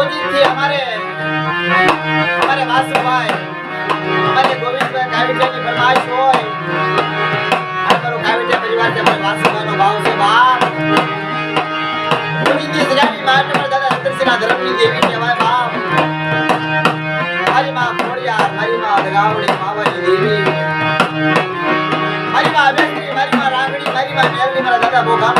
રોજીથી અમારે અમારે વાસુભાઈ, અમારે ગોવિંદભાઈ કાવીડિયાની ફરમાઈશ હોય. અમારો મારો પરિવાર છે, અમારે વાસુભાઈ નો ભાવ છે બાપ. ગોવિંદજી જરાની માટે મારા દાદા રતનસિંહના ધર્મની દેવી કહેવાય બાપ. મારી માં ખોડિયાર, મારી માં અધગાવડી માવાની દેવી. મારી માં અભેશ્રી મારી માં રાંગડી, મારી માં મેલડી, મારા દાદા ભોગાનો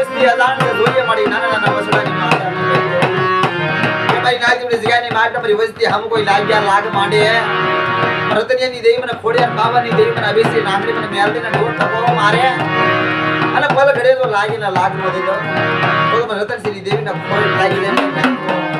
વસ્તી હજાર ને જોઈએ નાના નાના બસડાની માયા એ મારી માટે મારી વસ્તી હમ લાગ્યા, લાગ માંડે રતનિયાની દેવી મને ખોડિયાર બાબાની દેવી મને અભિષેક નાગરી મને મારે. અને પલ ઘડે લાગીને લાગ મળી દીધો તો દેવીને ખોટ લાગી જાય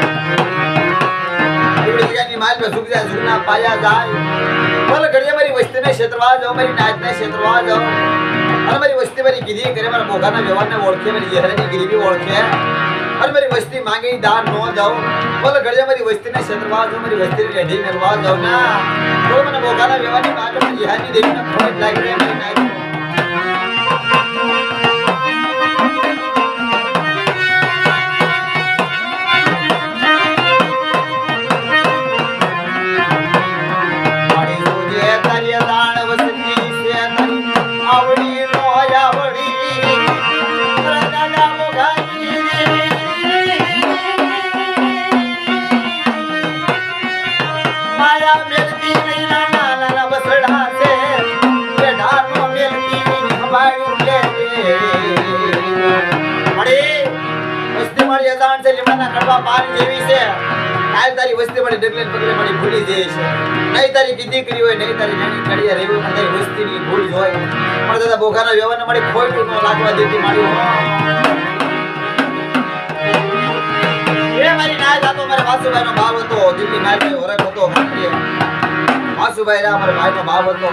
માલ પર સુખ જાય સુખના પાયા જાય. ભલે ઘડીએ મારી વસ્તીને ક્ષેત્રવા જાઓ, મારી નાચને ક્ષેત્રવા જાઓ. અને મારી વસ્તી મારી ગીરી કરે, મારા મોઘાના વ્યવહારને ઓળખે, મારી યહરાની ગીરી ઓળખે. અને મારી વસ્તી માંગી દાન ન જાઓ ભલે ઘડીએ મારી વસ્તીને ક્ષેત્રવા જાઓ, મારી વસ્તીને લેઢી કરવા જાઓ. ના. બોલ મને મોઘાના વ્યવહારની માટે મારી યહાની દેવીને ખોટ લાગી મારી નાચ છે કડવા પાર જેવી છે. કાલ તારી વસ્તી મને ડગલે પગલે મને ભૂલી જાય છે. નહીં તારી કીધી કરી હોય, નહીં તારી નાની કડિયા રહી હોય તારી વસ્તીની ભૂલ હોય. પણ દાદા બોઘાના વ્યવહારને મળી ખોટું ન લાગવા દેતી મારી એ મારી નાય જાતો, મારા વાસુભાઈનો ભાવ હતો. દિલ્હી નાય ઓરખ હતો વાસુભાઈ રા મારા ભાઈનો ભાવ હતો.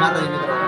માતાજી મિત્રો.